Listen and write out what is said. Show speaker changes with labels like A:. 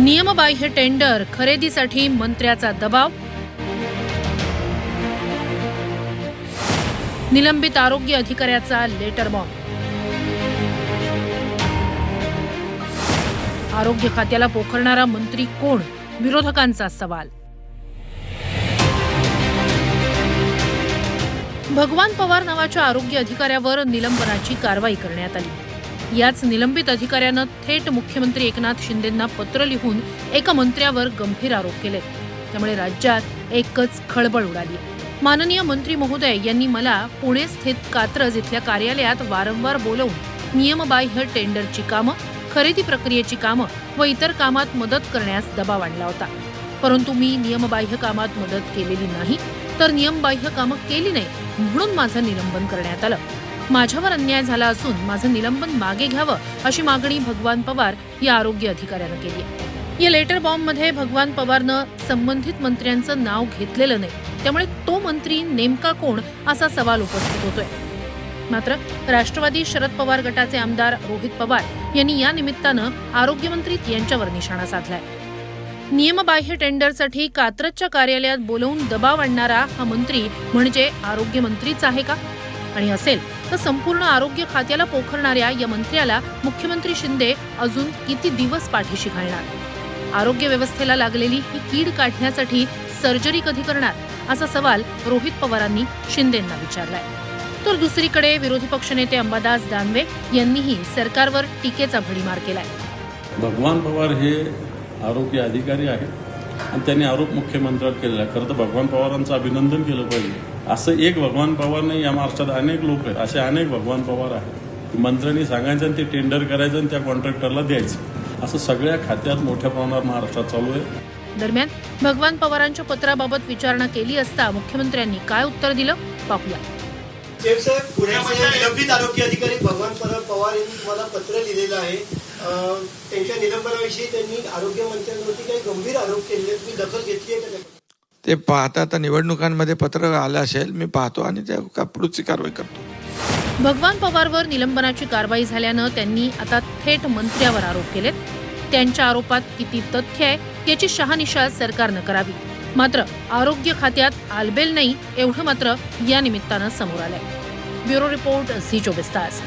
A: नियमबाह्य टेंडर खरेदीसाठी मंत्र्याचा दबाव. निलंबित आरोग्य अधिकाऱ्याचा लेटर बॉम्ब. आरोग्य खात्याला पोखरणारा मंत्री कोण? विरोधकांचा सवाल. भगवान पवार नावाच्या आरोग्य अधिकाऱ्यावर निलंबनाची कारवाई करण्यात आली. याच निलंबित अधिकाऱ्यानं थेट मुख्यमंत्री एकनाथ शिंदेंना पत्र लिहून एका मंत्र्यावर गंभीर आरोप केले. त्यामुळे राज्यात एकच खळबळ उडाली. माननीय मंत्री महोदय यांनी मला पुणे स्थित कात्रज इथल्या कार्यालयात वारंवार बोलवून नियमबाह्य टेंडरची कामं खरेदी प्रक्रियेची कामं व इतर कामात मदत करण्यास दबाव आणला होता. परंतु मी नियमबाह्य कामात मदत केलेली नाही तर नियमबाह्य कामं केली नाही म्हणून माझं निलंबन करण्यात आलं. माझ्यावर अन्याय झाला असून माझं निलंबन मागे घ्यावं अशी मागणी भगवान पवार या आरोग्य अधिकाऱ्यानं केली आहे. या लेटर बॉम्बमध्ये भगवान पवारनं संबंधित मंत्र्यांचं नाव घेतलेलं नाही. त्यामुळे तो मंत्री नेमका कोण असा सवाल उपस्थित होतोय. मात्र राष्ट्रवादी शरद पवार गटाचे आमदार रोहित पवार यांनी या निमित्तानं आरोग्यमंत्री यांच्यावर निशाणा साधलाय. नियमबाह्य टेंडरसाठी कात्रजच्या कार्यालयात बोलवून दबाव आणणारा हा मंत्री म्हणजे आरोग्यमंत्रीच आहे का? आणि असेल तर संपूर्ण आरोग्य खात्याला पोखरणाऱ्या या मंत्र्याला मुख्यमंत्री शिंदे अजून किती दिवस पाठीशी घालणार? आरोग्य व्यवस्थेला लागलेली ही कीड काढण्यासाठी सर्जरी कधी करणार? असा सवाल रोहित पवारांनी शिंदेंना विचारलाय. तर दुसरीकडे विरोधी पक्षनेते अंबादास दानवे यांनीही सरकारवर टीकेचा भडीमार केलाय.
B: भगवान पवार हे आरोग्य अधिकारी आहेत. आणि त्यांनी आरोप मुख्यमंत्र्यावर केलेला आहे. खरं तर भगवान पवारांचं अभिनंदन केलं पाहिजे. असं एक भगवान पवार नाही या महाराष्ट्रात अनेक लोक आहेत. असे अनेक भगवान पवार आहेत. मंत्र्यांनी सांगायचं आणि ते टेंडर करायचं आणि त्या कॉन्ट्रॅक्टरला द्यायचं. असं सगळ्या खात्यात मोठ्या प्रमाणावर महाराष्ट्रात चालू आहे.
A: दरम्यान भगवान पवारांच्या पत्राबाबत विचारणा केली असता मुख्यमंत्र्यांनी काय उत्तर दिलं? पाहूया.
C: पुण्याचे निलंबित आरोग्य अधिकारी भगवान पवार यांनी तुम्हाला पत्र लिहिलेलं आहे. त्यांच्या निलंबनाविषयी त्यांनी आरोग्य मंत्र्यांवरती काही गंभीर आरोप केले तुम्ही दखल घेतली आहे का?
D: ते पाहता आता निवडणुकांमध्ये पत्र आलं असेल मी पाहतो आणि त्या पुढची कारवाई करतो.
A: भगवान पवारवर निलंबनाची कारवाई झाल्यानं त्यांनी आता थेट मंत्र्यावर आरोप केलेत. त्यांच्या आरोपात किती तथ्य आहे याची शहानिशा सरकारनं करावी. मात्र आरोग्य खात्यात आलबेल नाही एवढं मात्र या निमित्तानं समोर आलंय. ब्युरो रिपोर्ट झी चोवीस तास.